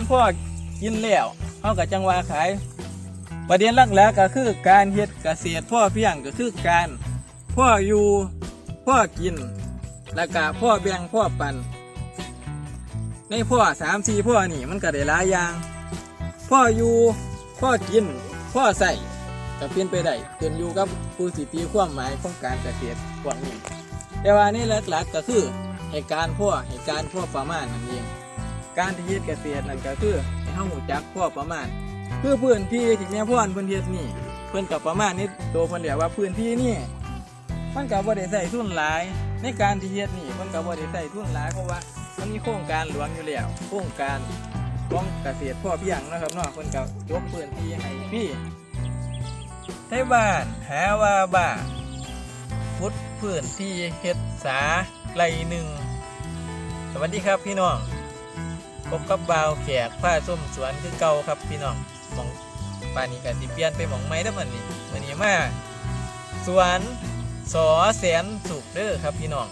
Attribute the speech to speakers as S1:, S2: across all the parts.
S1: มันพอกินแล้วเฮาก็จังหว่าขาย ประเด็นหลักๆก็คือการเฮ็ดเกษตรพ่อเพียงก็คือการพ่ออยู่พ่อกินแล้วก็พ่อแบ่งพ่อปันในพ่อสามสี่พ่อนี่มันก็ได้หลายอย่าง พ่ออยู่พ่อกินพ่อใส่ก็เป็นไปได้ขึ้นอยู่กับผู้สิตีความหมายของการเกษตรพวกนี้แต่ว่านี่หลักๆก็คือเหตุการณ์พ่อเหตุการณ์พ่อประมาณนั่นเอง การที่เฮ็ดเกษตรนั่นก็คือให้เฮาหูจักพ่อประมาณ คือพื้นที่ที่แม่พ่อนเพิ่นเฮ็ดนี่ เพิ่นกับประมาณนี้ตัวเพิ่นเรียกว่าพื้นที่นี่มันก็บ่ได้ใส่ทุนหลาย ในการที่เฮ็ดนี่เพิ่นก็บ่ได้ใส่ทุนหลายเพราะว่ามันมีโครงการหลวงอยู่แล้วโครงการของเกษตรพ่อเพียงนะครับเนาะเพิ่นก็ยกพื้นที่ให้พี่ไทบ้านหาว่าบ้าพุดพื้นที่เฮ็ดสาไรหนึ่งสวัสดีครับพี่น้อง พบกับบ่าวแขกผ้าส้มสวนคือเก่าครับพี่น้องหมองป่านนี้ก็สิเปลี่ยนไปหมองไม้แล้วมันนี่วันนี้มาสวนสอแสนสุขเด้อครับพี่น้อง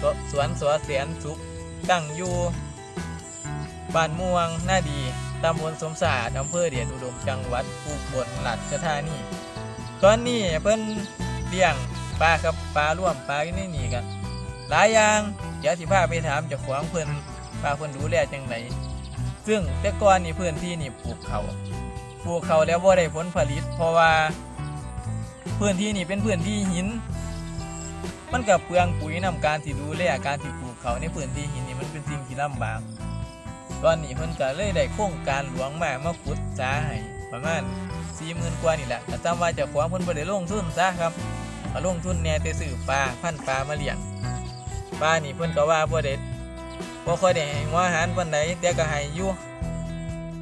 S1: สสวนสอแสนสุขตั้งอยู่บ้านม่วงหน้าดีตำบลสมศาสตร์อำเภอเดียดอุดมจังหวัดอุบลราชธานีตอนนี้เพิ่นเลี้ยงปลาครับปลาร่วมปลาอยู่ในนี่กันหลายอย่างเดี๋ยวสิพาไปถามเจ้าของเพิ่น ปลาเพิ่นดูแลจังไดซึ่งแต่ก่อนนี่พื้นที่นี่ปลูกเขาปลูกเขาแล้วบ่ได้ผลผลิต เพราะว่าพื้นที่นี่เป็นพื้นที่หิน มันกับเปลืองปุ๋ยนำการที่ดูแลการที่ปลูกเขาในพื้นที่หินนี่มันเป็นสิ่งที่ลำบากตอนนี้เพิ่นก็เลยได้โครงการหลวงมามาขุดสาให้ประมาณ40,000กว่านี่แหละแต่จำว่าจ้าของเพิ่นบ่ได้ลงทุนซะครับมาลงทุนแน่แต่ซื้อปลาพันปลามาเลี้ยงปลานี่เพิ่นก็ว่าบ่ได้ บ่ค่อยได้ให้หัวอาหารปานใดแต่ก็ให้อยู่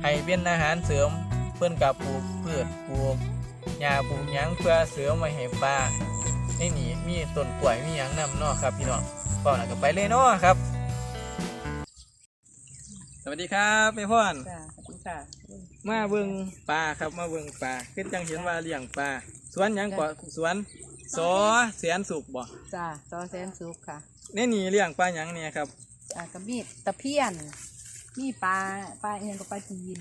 S1: ให้เป็นอาหารเสริมเพิ่นก็ปลูกพืชปลูกหญ้าปลูกหยังเพื่อเสริมไว้ให้ปลาในนี้มีต้นกล้วยมีหยังนำเนาะครับพี่น้องก็น่ะก็ไปเลยเนาะครับ สวัสดีครับแม่พ่อน
S2: จ้าสวัสดีค่ะ
S1: มาเบิ่งปลาครับมาเบิ่งปลาคือจังเห็นว่าเลี้ยงปลาสวนหยังก่อสวนสอแสนสุขบ่
S2: จ้าซอแสนสุกค่ะ
S1: ในนี่เลี้ยงปลาหยังเนี่ยครับ
S2: อ่ากระมีตะเพียน มีปลาปลาเอียงกับปลาจีน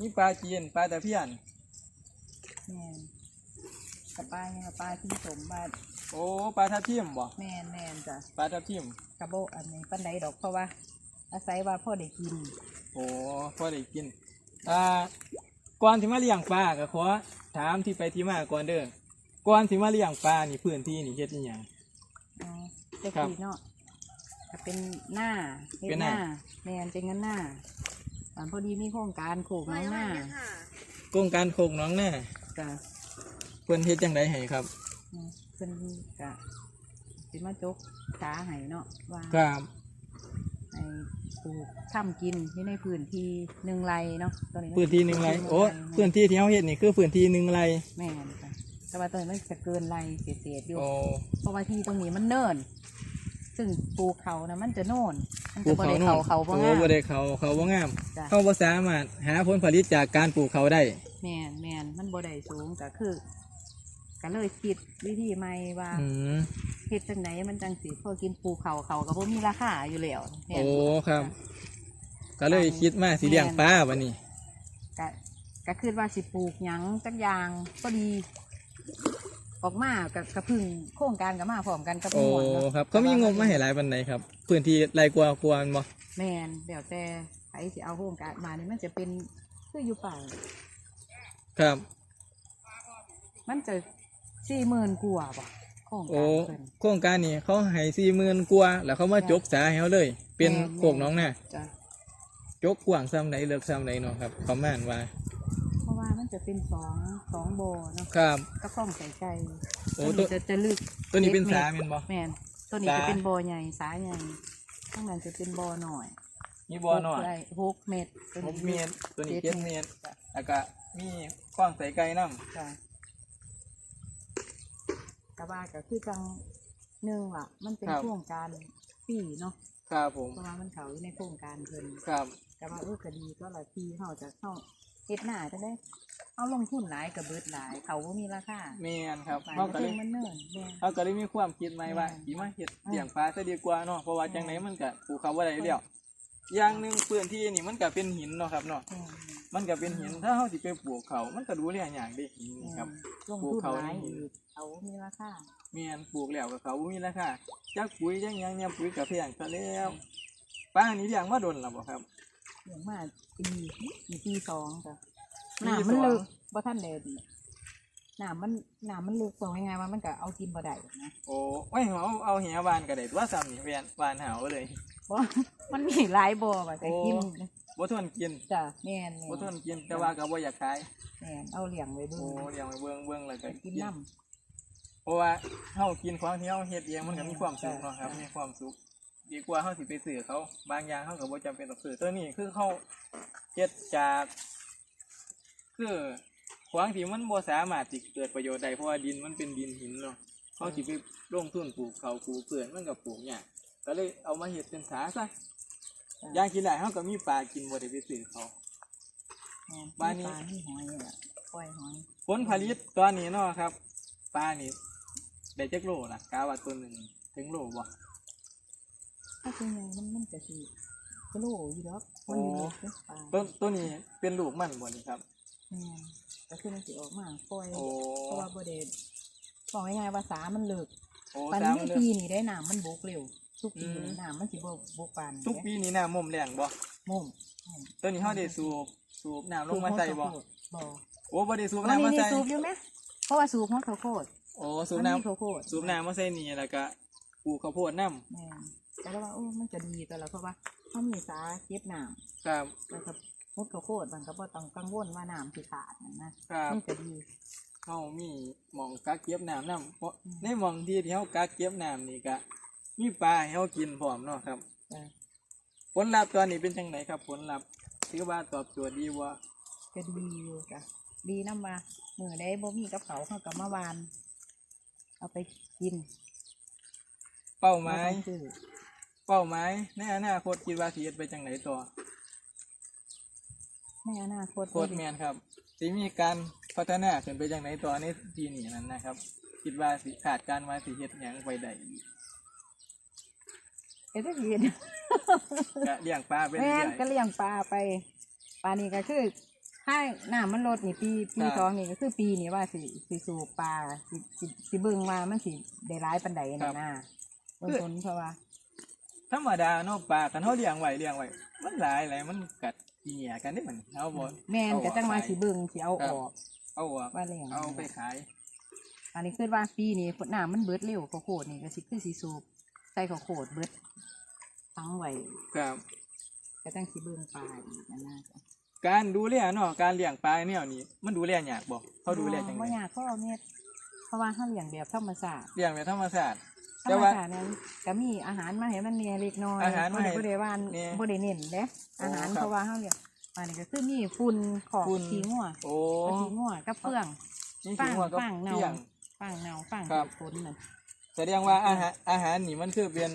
S1: มีปลาจีนปลาตะเพียน
S2: แม่นกับปลาเอียงกับปลาที่สมปลา
S1: โอ้ปลาทับทิมบ่
S2: แม่นแม่นจ้ะ
S1: ปลาทับทิม
S2: กระโบอันนี้ปันไดดอกเพราะว่า อาศัยว่าพ่อได้กิน
S1: โอ้พอได้กินอ่าก่อนที่มาเลี้ยงปลาก็ขอถามที่ไปที่มาก่อนเด้อก่อนที่มาเลี้ยงปลานี่พื้นที่นี่เฮ็ดอีหยัง
S2: อ๋อจะ
S1: ครับ
S2: กินเนาะ ก็เป็นหน้าฮ็ด
S1: เป็นหน้า
S2: แม่นเป็นเงินหน้าตอนพอดีมีโครงการโขกน้องหน้า
S1: โครงการโคกหน้องหน้า
S2: จ้ะ
S1: เพิ่นเฮ็ดจังไดให้ครับ
S2: อืมเพิ่นกะสิมาจกขาให้เนาะว่า
S1: ครับ
S2: ไอ้ปลูกทำกินที่ในพื้นที่หนึ่งไรเนาะตอนนี้
S1: พื้นที่หนึ่งไร่โอ้พื้นที่ที่เฮาเฮ็ดนี่คือพื้นที่หนึ่งไร่
S2: แม่นค่ะแต่ว่าตอนนี้มันจะเกินไรเศษๆอยู่
S1: โอ้
S2: เพราะว่าที่ตรงนี้มันเนิน ซึ่งปลูกเขานะมันจะโน่นมัน
S1: ปลู
S2: จะ
S1: ก
S2: บ่
S1: เขา
S2: ได้
S1: โน่
S2: เขา
S1: น
S2: เขาบ่
S1: โอ้
S2: งาม
S1: บ่ได้เขาเขาบ่งาม
S2: จ้ะ
S1: เขาบ่สามารถหาผลผลิตจากการปลูกเขาได้
S2: แม่นแม่นมันบ่ได้สูงก็คือก็เลยคิดวิธีใหม่ว่า
S1: อืม
S2: เฮ็ดจังไหนมันจังสิพอกินปลูกเขาเขาก็บ่มีราคาอยู่แล้วแม่น
S1: โอ้ครับ ก็เลยคิดมาสิเลี้ยงปลาบัดนี้
S2: ก็ก็คือว่าสิปลูกหยังจักอย่างก็ดี ออกมากับกระพึ่งโครงการกับมาพร้อมกันกับ
S1: โอ้
S2: หมวนเนาะ
S1: ครับเขามีงบมาให้หลายปานใดครับพื้นที่ไรกว่ากว่าแม่นบ่
S2: แมนเดี๋ยวแต่ใครสิเอาโครงการมาเนี่ยมันจะเป็นคืออยู่ป่า
S1: ครับ
S2: มันจะสี่หมื่นกว่าบ่โครง
S1: โอ้
S2: การเพิ่น
S1: โครงการนี้เขาให้สี่หมื่นกว่าแล้วเขามาจกสาให้เขาเลย เป็น
S2: แม่น
S1: โคกน้องน่ะ
S2: จ้ะ
S1: จกกว้างซ้ำไหนเลือกซ้ำไหนเนาะครับประมาณว่า
S2: เพราะว่า มันจะเป็นสองสองโบเนาะ
S1: ครับ
S2: ก็คล้องใส่ใจ
S1: โอ้
S2: ตัว
S1: ตัว
S2: นี้จะจะลึก
S1: ตัวนี้เป็น
S2: จ็ด
S1: สา
S2: เม
S1: แม่นบ่
S2: แมนตัวนี้
S1: สา
S2: จะเป็นโบใหญ่สาใหญ่ข้างนั้นจะเป็นโบหน่อย
S1: มีบ่อน้อย
S2: หกไร่หกเมตรตัว
S1: ห
S2: นี้
S1: กเมตรตัวนี้
S2: เจ็
S1: เจ็
S2: ด
S1: ด
S2: เม
S1: เม
S2: ต
S1: ต
S2: ร
S1: รแล้วก็มีกว้างใส่ไก่น้ำ
S2: จ้ะกระบาก็คือจังหนึ่งล่ะ มันเป็น
S1: ครับ
S2: โครงการปีเนาะ
S1: ครับผม
S2: เพราะว่ามันเขาอยู่ในโครงการเพิ่น
S1: ครับ
S2: แต่ว่าเออคดีก็ละทีเขาจะเข้า เฮ็ดหน้าจะได้เอาลงทุนหลายกับเบิดหลาย เขาบ่มีราคา
S1: แม่นครับ
S2: หลาย
S1: เขาก็
S2: เพิ่
S1: เลย
S2: งมันเนิ่นแม่
S1: เขาก็เลยมีความคิดใหม่ว่า
S2: แม่น
S1: สิมาเฮ็ดเลี้ยงปลาซะดีกว่าเนาะเพราะว่าจังไหนมันก็ปลูกเขาบ่ได้อยู่แล้วอย่างหนึ่งพื้นที่นี่มันก็เป็นหินเนาะครับเนาะ
S2: แม่น
S1: มันก็เป็นหินถ้าเฮาสิไปปลูกเขา มันก็ดูแลยากเด้หินนี่ครับ
S2: ลง
S1: ปลูก
S2: ทุน
S1: เขา
S2: หลาย
S1: นี่
S2: อีกเขามีราคา
S1: แม่นปลูกแล้วก็เขาบ่มีราคาจักปุ๋ยจักหยังเนี่ยปุ๋ยก็แพงซะแล้วป้านี่เลี้ยงมาดนแล้วบ่ครับ
S2: อย่างมาปีมีปีสองจ้ะ
S1: ปี
S2: น้ำมัน
S1: สอง
S2: ลึกบ่ท่านเดินน้ำมันน้ำมันลึกบอกยังไงว่ามันก็เอากินบ่ได้นะ
S1: โอ้ไว้เอาเอาแหบานก็ได้ตัวซ้ำนี่แม่นบานหาวเลย
S2: เพราะมันมีหลายบ่อว่าแต่กิน
S1: บ่ทนกิน
S2: จ้ะแม่นแม่
S1: บ่ทน
S2: น
S1: กินแต่ว่าก็บ่อยากขาย
S2: แม่นเอาเลี้ยงไว้เบิ่
S1: โอ้
S2: ง
S1: เลี้ยงไว้เบิ่งเบิ่งแล้วก็
S2: กิ
S1: กิ
S2: น
S1: น
S2: น้
S1: เพราะว่าเฮากินของที่เฮาเฮ็ดเองมันก็มีความสุข
S2: ใช่
S1: เนาะครับ
S2: ใช่
S1: มีความสุข ดีกว่าเฮาสิไปซื้อเขาบางอย่างเฮาก็บ่จำเป็นต้องซื้อตัวนี้คือเฮาเฮ็ดจาก คือของที่มันบ่สามารถสิเกิดประโยชน์ได้เพราะว่าดินมันเป็นดินหินเนาะเฮาสิไปลงทุนปลูกเขาปลูกเกลือนมันก็ปลูกยากก็เลยเอามาเฮ็ดเป็นสาซะำอย่างกินได้เฮาก็มีปลากินบ่ได้ไปซื้อเขา
S2: แม่น
S1: บ้านนี้
S2: ปลานี่หอยนี่แหละปล่อยหอย
S1: ผลผลิตตอนนี้เนาะครับปลานี่ได้จักโลล่ะกาว่าตัวหนึงถึงโลบ่
S2: ถ้าเป็นไงมันมันจะสิกโลอยู่ดอก
S1: โอ้
S2: มันมีเป็นปลา
S1: ต้นตัวนี้เป็นลูกมันบ่นี่ครับ
S2: แม่นก็คือมันสิออกมาปล่อย
S1: โอ้
S2: เพราะว่าบ่ได้บอกง่ายๆว่าสามันเลิก
S1: โอ้
S2: ปัน
S1: สาม
S2: นี้
S1: เดือน
S2: ปีนี่ได้น้ำมันบกเร็ว ทุกปี
S1: อืม
S2: น้ำมันสิบกบกปาน
S1: ทุกปีนี้น้ำมุมแรงบ่
S2: มุ่ม
S1: ตัวนี้เฮาได้สูบสูบน้ำลงมาใส่บ่
S2: บ่
S1: โอ้บ่ได้สูบ
S2: วัน
S1: น้ำ
S2: นี้
S1: มา
S2: นี่
S1: ใส่
S2: สูบอยู่ไหมเพราะว่าสูบของข้าวโพด
S1: โอ้สูบ
S2: มั
S1: น้
S2: มีข้าวโพดำ
S1: สูบน้ำมาใส่นี่แล้วก็ปลูกข้าวโพดน้
S2: แม่น แต่ก็ว่าโอ้มันจะดีแต่ละเพราะว่าเขามีสาเก็บน้ำ
S1: ครับำ
S2: แล้วก็มุดข้าวโพดมันก็บ่ต้องกังวลว่าน้ำสิขาดนะนะครับมันจะดี
S1: เฮามีหม่องกักเก็บน้ำน้ำเพราะ
S2: อืม
S1: ในหม่องที่ที่เฮากักเก็บน้ำนี่ก็มีปลาให้เฮากินพร้อมเนาะครับ
S2: จ้ะ
S1: ผลลัพธ์ตอนนี้เป็นจังไดครับ ผลลัพธ์ถือว่าตอบโจทย์ดีบ่
S2: ก็ดีอยู่จ้ะดีน้ำมามือได้บ่มีกับเขาวเขากับมาวาน เอาไปกิน
S1: เป้าหมาย
S2: บ่ต้องซื้อ
S1: เป้าหมายในอนาคตคิดว่าสิเฮ็ดไปจังไดต่อ
S2: ในอนาคต
S1: โคตรแมนครับสิมีการพัฒนาขึ้นไปจังไดต่อในทีนี้นั้นนะครับ คิดว่าสิขาดการมาสิเฮ็ดหยังไปได้อีก
S2: เอ็ดเห็น
S1: ก็เลี้ยงปลาไป
S2: แม่
S1: เรื่
S2: น
S1: อย
S2: ก็เลี้ยงปลาไปปลานี่ก็คือถ้าน้ำมันลดนี่ปีปี
S1: ครับ
S2: สองนี่ก็คือปีนี้ว่าสิสิสูบปลาสิสิสิเบิ่งว่ามันสิได้ร้ายปันใดนะนะเบิ่งผลเพราะว่า
S1: ๆ ธรรมดาเนาะปลาคันเฮาเลี้ยงไว้เลี้ยงไว้มันหลายหลายมันกัดเหี่ยกันได้มันเอาบ่
S2: แม่นก็จังว่าสิเบิ่งสิเอา
S1: ครั
S2: อบอก
S1: เอาออก
S2: ว่าเลี้ยง
S1: เอาไปขาย
S2: อันนี้คือว่าปีนี้น้ำมันเบิดเร็วข้าวโพดนี่ก็สิคือสิสูบใส่ข้าวโพดเบิดทั้งไว้
S1: ครับ
S2: ก็จังสิเบิ่งปลาอีกนะนะจ้ะ
S1: การดูแลเนาะการเลี้ยงปลาแนวนี้ มันดูแลยากบ่เขาดูแลจัง
S2: บ่
S1: ได
S2: ยากเขาเอาเม็ดเพราะว่าเขาเลี้ยงแบบธรรมชาติ
S1: เลี้ยงแบบธรรมชาติ
S2: ธร
S1: แต่
S2: รม
S1: ว่า
S2: ชาตินั้นก็มีอาหารมาให้มันเนี่ยเล็กน้อย
S1: อาหารมาให้
S2: บ่ได้ว่า
S1: เนี่ย
S2: บ่ได้เน้นเด้
S1: โอ้
S2: อาหาร
S1: ครับ
S2: เพราะว่าเฮาเลี้ยงอันนี้ก็คือมีฝุ่นของ
S1: ฝุ่น
S2: ขี้งัว
S1: โอ้
S2: กับขี้งัวกับเฟือง
S1: นี่ถึงว่าก็
S2: ฟางเน่า
S1: เลี้ยง
S2: ฟางเน่าฟาง
S1: ครับ
S2: ฝนนั่น
S1: แสดงว่าอาหารอาหารนี่มันคือเป็น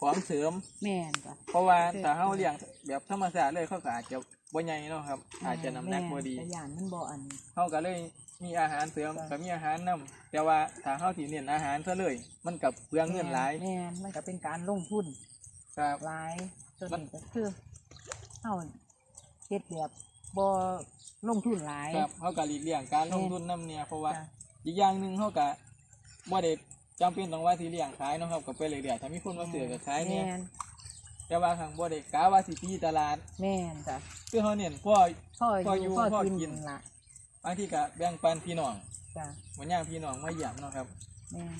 S1: ของเสริม
S2: แม่นจ้ะ
S1: เพราะว่าถ้าเฮาเลี้ยงแบบธรรมชาติเลยเขาก็อาจจะ บ่ใหญ่เนาะครับ อาจจะน้ำหนักบ่ดี
S2: แม่นแต่ย่านมันบ่อันนี้
S1: เฮาก็เลยมีอาหารเสริม
S2: จ้ะ
S1: ก็มีอาหารนํแต่ว่าถ้าเฮาสิเน้นอาหารซะเลย มันกับเปลืองเงินหลาย
S2: แม่นมันก็เป็นการลงทุน
S1: ครับ
S2: หลายตัว
S1: มัน
S2: นี้ก็คือเฮาเฮ็ดแบบบ่ลงทุนหลาย
S1: ครับเฮาก็หลีกเลี่ยงการลงทุนนํเนี่ยเพราะว่า
S2: จ้ะ
S1: อีกอย่างหนึงเฮาก็บ่ได้จำเป็นต้องว่าสิเลี้ยงขายเนาะครับก็ไปเรื่อยๆถ้ามีคนมาซื้อก็ขายเนี่ย
S2: แม่น
S1: แต่ว่าข้างบ่ได้กะว่าสิตีตลาด
S2: แม่นจ้ะ
S1: คือเฮาเน้นพ่อ
S2: พ่อ
S1: พ่อ
S2: อ
S1: อยู่
S2: ยู่พ่อ
S1: พ่อ
S2: กิน
S1: กิน
S2: ละ
S1: บางทีก็แบ่งปันพี่น้อง
S2: จ้ะ
S1: วันย่างพี่น้องมาเยี่ยมเนาะครับ
S2: แม่น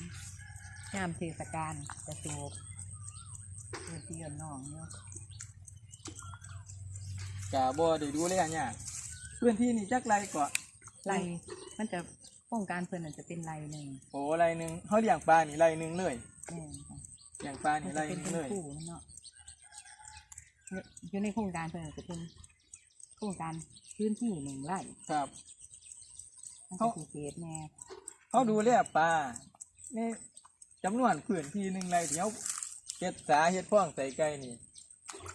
S2: ยามเทศกาลจะสูบคือพี่กับน้องเนาะ
S1: กะบ่ได้ดูแลยากพื้นที่นี่จักไรก็
S2: ไรมันจะโครงการเพิ่นอาจจะเป็นไรหนึ่ง
S1: โอ้ไรหนึงเฮาเลี้ยงปลานี่ไรหนึงเลย
S2: แม่นจ้ะ
S1: เลี้ยงปลา
S2: มั
S1: นี่
S2: น
S1: ไร
S2: จะ
S1: ห
S2: เป็น
S1: นึง
S2: เป็น
S1: เลย
S2: คู่เนาะเนี่ย อยู่ในโครงการเพิ่นอาจจะเป็นโครงการพื้นที่หนึ่งไร่
S1: ครับ
S2: มัน
S1: เขา
S2: ก็สิเศษแน่
S1: เฮาดูแลปลานี่จำนวนพื้นที่หนึงไรที่เฮาเฮ็ดสาเฮ็ดพ่องใส่ไก่นี่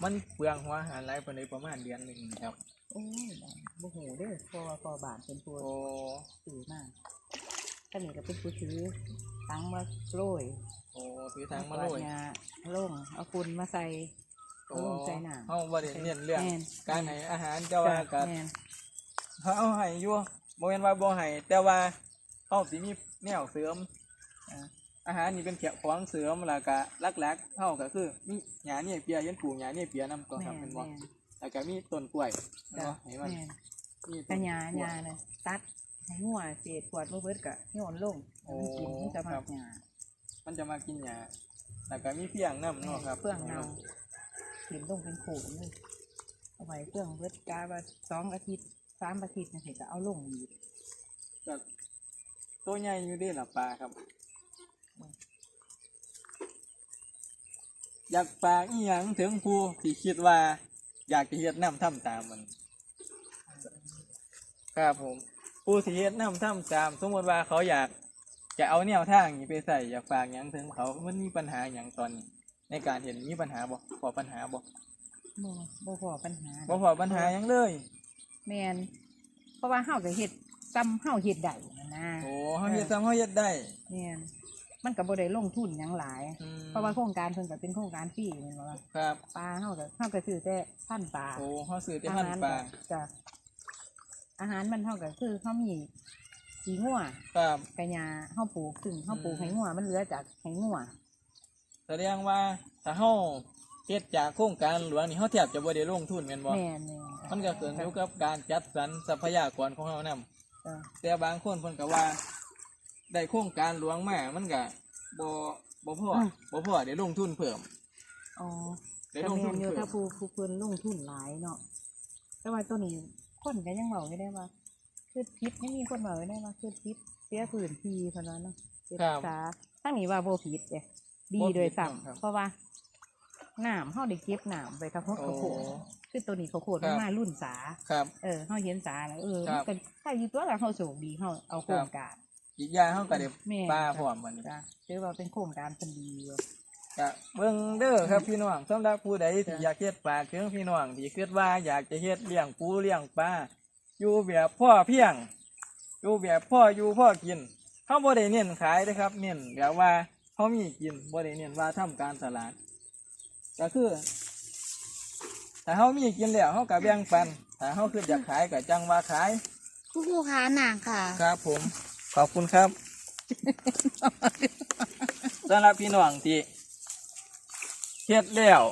S1: มันเปลืองหัวอาหารหลายปานใดประมาณเดือนหนึงครับ
S2: โอ้ยบ่โหเด้อพอพอบาทเป็นตัว
S1: โอ้
S2: ถือมากถ้านี่ก็เป็นผู้ถือตังมาโรย
S1: โอ้คือทางมาโรย
S2: เอเนี่ยลงเอาคุณมาใส่ เอาลงใส่น้ำ
S1: เฮาบ่ได้เน้นเรื่อง
S2: แม่น
S1: การให้อาหารแต่ว่าก็
S2: แม่น
S1: เขาเอาให้อยู่บ่แม่นว่าบ่ให้แต่ว่าเฮาสิมีแนวเสริมอ่าอาหารนี่เป็นเพียของเสริมแล้วก็หลักๆเฮาก็คือมีหญ้าเนี่ยเปียเห็นปลูกหญ้าเนี่ยเปียนำก็ครับ
S2: แม่
S1: เป็นบ่
S2: แม่น
S1: แล้วก็มีต้นกล้วย
S2: จ้ะ
S1: เนาะให้มัน
S2: แม่น
S1: มีต้
S2: ระ
S1: น
S2: ยาก
S1: ล้วย
S2: ยาเลยตัดให้งัวเศษขวดบ่เบิดก็โยนลง
S1: โอ้
S2: มันกินมันจะมา
S1: ครับ
S2: หยา
S1: มันจะมากินหญ้าแล้วก็มีเพียงน้ำเนาะครับ
S2: เฟื่องเนา กินลงเป็นโขนเลยเอาไว้เฟื่องเบิกาว่าสองอาทิตย์สามอาทิตย์นี่สิจะเอาลงอีก
S1: ก็ตัวใหญ่อยู่เด้ล่ะปลาครับ อยากฝากอีหยังถึงผู้ที่คิดว่า อยากจะเฮ็ดน้ำทำตามมัน ครับผมผู้ที่เฮ็ดน้ำทำตาม สมมติว่าเขาอยากจะเอาแนวทางนี้ไปใส่อยากฝากหยังถึงเขามันมีปัญหาอย่างตอนนี้ ในการเห็นมีปัญหาบ่พอปัญหาบ่
S2: บ่บ่พอปัญหา
S1: บ่พอปัญหาหยังเลย
S2: แมนเพราะว่าเฮาก็เฮ็ดซ้ำเฮาเฮ็ดได้นั่นนะ
S1: โอ้เฮาเฮ็ดซ้ำเฮาเฮ็ดได้
S2: แมนมันก็บ่ได้ลงทุนหยังหลาย
S1: อืม
S2: เพราะว่าโครงการเพิ่นก็เป็นโครงการฟรีแม่นบ่ล่ะ
S1: ครับ
S2: ปลาเฮาก็เฮาก็ซื้อแต่พันธุ์ปลา
S1: โอ้เฮาซื้อแต่พันธุ์ปลา
S2: ก็จ้ะอาหารมันเฮาก็คือเฮามีสีงัว
S1: ครับ
S2: กะยาเฮาปลูกซึ่งเฮาปลูก
S1: อืม
S2: ให้งัวมันเหลือจากให้งัว
S1: แสดงว่าถ้าเฮาเฮ็ดจากโครงการหลวงนี่เฮาแทบจะบ่ได้ลงทุนแม่นบ่
S2: แม่นแมั
S1: นก็ขึ้นอยู่กับการจัดสรรทรัพยากรของเฮานำ
S2: จ้ะ
S1: แต่บางคนเพิ่นก็ว่า ได้โครงการหลวงมา มันก็บ่บ่พอบ่พอได้ลงทุนเพิ่ม
S2: อ๋อ
S1: ได้
S2: แต่
S1: ลงทุ
S2: แม่
S1: น
S2: นอยู่
S1: เพิ่
S2: ถ้ามผู้ผู้เพิ่นลงทุนหลายเนาะแต่ว่าตัวนี้คนก็ยังเว้าอยู่ได้ว่าคือพิษยังมีคนเว้าอยู่ได้ว่าคือพิษเสียพื้นที่เพิ่นว่าเนาะเสียษาทั้งนี้ว่าบ่ผิดเด้ ดีโดยซ้ำเพราะว่าน้ำเฮาได้เก็บน้ำไว้กับพวกข้าวโพดคือตัวนี้ข้าวโพดมันมารุ่นสา
S1: ครับ
S2: เออเฮาเห็นสาแล้วเออ
S1: ครั
S2: มัน
S1: บ
S2: ก็ถ้าอยู่ตัวละเฮาโชคดีเฮาเอาโครงการ
S1: อีกอย่างเฮาก็ได้
S2: แม่
S1: ปลาพร้อมบัดนี้
S2: จ้ะถือว่าเป็นโครงการเพิ่นดีอยู่
S1: ก็เบิ่งเด้อครับพี่น้องสำหรับผู้ใดที่
S2: จ้ะ
S1: อยากเฮ็ดปลาถึงพี่น้องที่คิดว่าอยากจะเฮ็ดเลี้ยงปูเลี้ยงปลาอยู่แบบพ่อเพียงอยู่แบบพ่ออยู่พ่อกินเฮาบ่ได้เน้นขายเด้อครับ เน้นแบบว่า เฮามีกินบ่ได้เน้นว่าทำการตลาด ก็คือถ้าเฮามีกินแล้วเฮาก็แบ่งปันถ้าเฮาคืออยากขายก็จังว่าขาย
S3: คุณครูคะหนังค่ะ
S1: ครับผม ขอบคุณครับสำหรับพี่น้องที่เฮ็ดแล้ว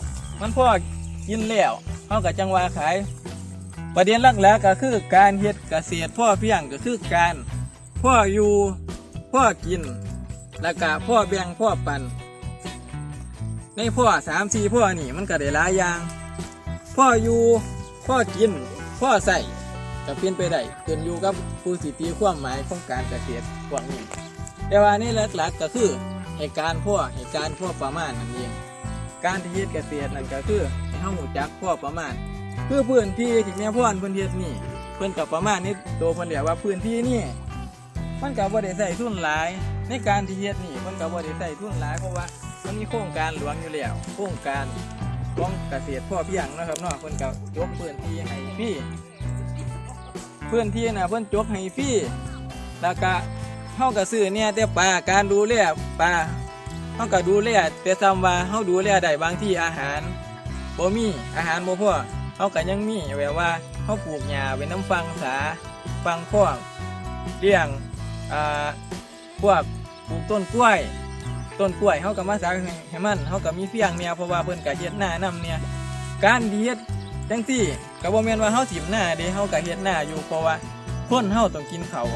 S1: มันพอกินแล้วเฮาก็จังว่าขาย ประเด็นหลักๆก็คือการเฮ็ดเกษตรพ่อเพียงก็คือการพ่ออยู่พ่อกิน แล้วก็พ่อแบ่งพ่อปันในพ่อสามสี่พ่อนี่มันก็ได้หลายอย่าง พ่ออยู่พ่อกิน พ่อใส่ก็เป็นไปได้ขึ้นอยู่กับผู้สิตีความหมายของการเกษตรพวกนี้แต่ว่านี่หลักๆก็คือเหตุการณ์พ่อเหตุการณ์พ่อประมาณนั่นเอง การที่เฮ็ดเกษตรนั่นก็คือให้เฮารู้จักพ่อประมาณคือพื้นที่ที่แม่พ่อนเพิ่นเฮ็ดนี่เพิ่นก็ประมาณนี้ตัวเพิ่นเรียกว่าพื้นที่นี่มันก็บ่ได้ใส่ทุนหลาย ในการที่เฮ็ดนี่เพิ่นก็บ่ได้ใส่ทุนหลายเพราะว่ามันมีโครงการหลวงอยู่แล้วโครงการของเกษตรพ่อเพียงนะครับเนาะเพิ่นก็ยกพื้นที่ให้ฟรีพื้นที่น่ะเพิ่นจกให้ฟรีแล้วก็เฮาก็ซื้อเนี่ยแต่ปลาการดูแลปลาเฮาก็ดูแลแต่ซ้ำว่าเฮาดูแลได้บางที่อาหารบ่มีอาหารบ่พอเฮาก็ยังมีแบบว่าเฮาปลูกหญ้าไว้น้ำฟังสาฟังข้องเลี้ยงอ่า พวกปลูกต้นกล้วย ต้นกล้วยเขาก็มาสักให้มันเขาก็มีเฟียงเนี่ยเพราะว่าเพิ่นก็เฮ็ดหน้านํเนี่ยการเฮ็ดจังซี่ก็บ่แม่นว่าเฮาสิหน้าเด้เฮาก็เฮ็ดหน้าอยู่เพราะว่าคนเฮาต้องกินข้าว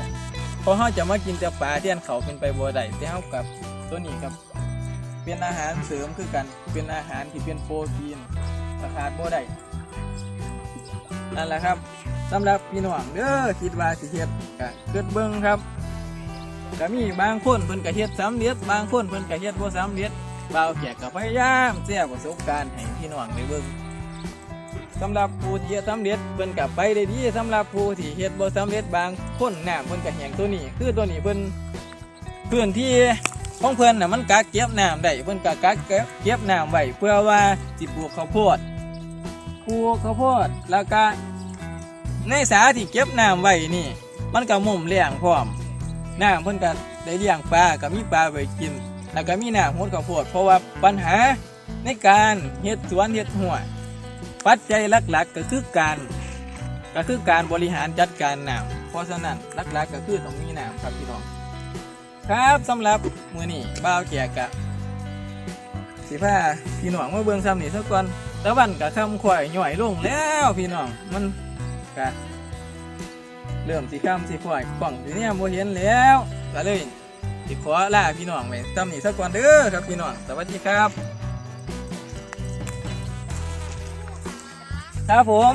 S1: เพราะเฮาจะมากินแต่ปลาเทียนเขาวเป็นไปบ่ได้แต่เฮากับตัวนี้กับเป็นอาหารเสริมคือกันเป็นอาหารที่เป็นโปรตีนราคาบ่ได้นั่นแหละครับสำหรับพี่น้องเด้อคิดว่าสิเฮ็ดก็เกิดเบิ่งครับ ก็มีบางคนเพิ่นก็เฮ็ดสำเร็จบางคนเพิ่นก็เฮ็ดบ่สำเร็จบ่าวแขกก็พยายามแชร์ประสบการณ์ให้พี่น้องได้เบิ่งสำหรับผู้ที่เฮ็ดสำเร็จเพิ่นก็ไปได้ดีสำหรับผู้ที่เฮ็ดบ่สำเร็จบางคนน้ำเพิ่นก็แห้งตัวนี้ คือตัวนี้เพิ่นพื้นที่ของเพิ่นน่ะมันกักเก็บน้ำได้เพิ่นก็กักเก็บเก็บน้ำไว้เพื่อว่าสิปลูกข้าวโพดปลูกข้าวโพดแล้วก็ในสาที่เก็บน้ำไว้นี่ มันก็มุมเลี้ยงพร้อม น้ำเพิ่นก็ได้เลี้ยงปลาก็มีปลาไว้กิน แล้วก็มีน้ำหดข้าวโพดเพราะว่าปัญหาในการเฮ็ดสวนเฮ็ดหัวปัจจัยหลักๆก็คือการก็คือการบริหารจัดการน้ำเพราะฉะนั้นหลักๆก็คือต้องมีน้ำครับพี่น้องครับสำหรับมื้อนี้บ่าวแก่กะสิพาพี่น้องมาเบิ่งซ้ำนี่ซะก่อนตะวันกะค่ำข่อยย่อยลงแล้วพี่น้องมันกะ เริ่มสิค่ำสีข่อยกล่องทีนี่ยบ่เห็นแล้วก็เลยสิขอลาพี่น้องไว้ซ้ำนี่ซะก่อนเด้อครับพี่น้องสวัสดีครับ ครับผม